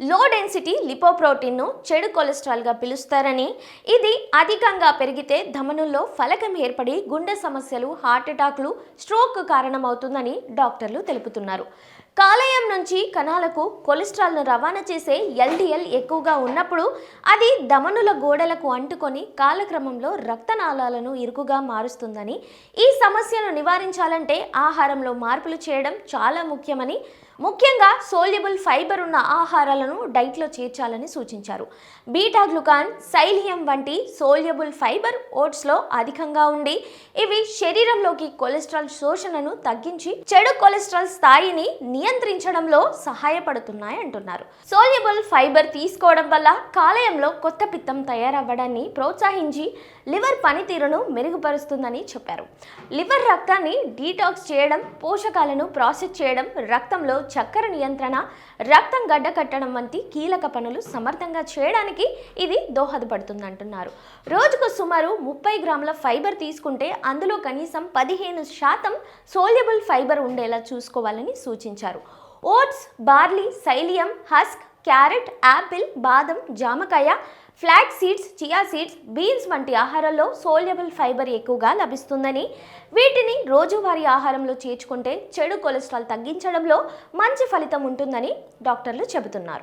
Low density లిపోప్రోటీన్ను చెడు కొలెస్ట్రాల్గా పిలుస్తారని. ఇది అధికంగా పెరిగితే ధమనుల్లో ఫలకం ఏర్పడి గుండె సమస్యలు హార్ట్ అటాక్లు స్ట్రోక్ కారణమవుతుందని డాక్టర్లు తెలుపుతున్నారు. కాలేయం నుంచి కణాలకు కొలెస్ట్రాల్ను రవాణా చేసే ఎల్డిఎల్ ఎక్కువగా ఉన్నప్పుడు అది ధమనుల గోడలకు అంటుకొని కాలక్రమంలో రక్తనాళాలను ఇరుకుగా మారుస్తుందని. ఈ సమస్యను నివారించాలంటే ఆహారంలో మార్పులు చేయడం చాలా ముఖ్యమని. ముఖ్యంగా సోల్యుబుల్ ఫైబర్ ఉన్న ఆహారాలను డైట్లో చేర్చాలని సూచించారు. బీటా గ్లూకాన్ సైలియం వంటి సోల్యబుల్ ఫైబర్ ఓట్స్లో అధికంగా ఉండి ఇవి శరీరంలోకి కొలెస్ట్రాల్ శోషణను తగ్గించి చెడు కొలెస్ట్రాల్ స్థాయిని నియంత్రించడంలో సహాయపడుతున్నాయి అంటున్నారు. సోల్యబుల్ ఫైబర్ తీసుకోవడం వల్ల కాలేయంలో కొత్త పిత్తం తయారవ్వడాన్ని ప్రోత్సహించి లివర్ పనితీరును మెరుగుపరుస్తుందని చెప్పారు. లివర్ రక్తాన్ని డీటాక్స్ చేయడం పోషకాలను ప్రాసెస్ చేయడం రక్తంలో చక్కెర నియంత్రణ రక్తం గడ్డ కట్టడం వంటి కీలక పనులు సమర్థంగా చేయడానికి ఇది దోహదపడుతుందంటున్నారు. రోజుకు సుమారు ముప్పై గ్రాముల ఫైబర్ తీసుకుంటే అందులో కనీసం పదిహేను శాతం సోల్యబుల్ ఫైబర్ ఉండేలా చూసుకోవాలని సూచించారు. Oats barley psyllium husk carrot apple బాదం జామకాయ flax seeds chia seeds beans వంటి ఆహారాల్లో సోల్యబుల్ ఫైబర్ ఎక్కువగా లభిస్తుందని వీటిని రోజువారీ ఆహారంలో చేర్చుకుంటే చెడు కొలెస్ట్రాల్ తగ్గించడంలో మంచి ఫలితం ఉంటుందని డాక్టర్లు చెబుతున్నారు.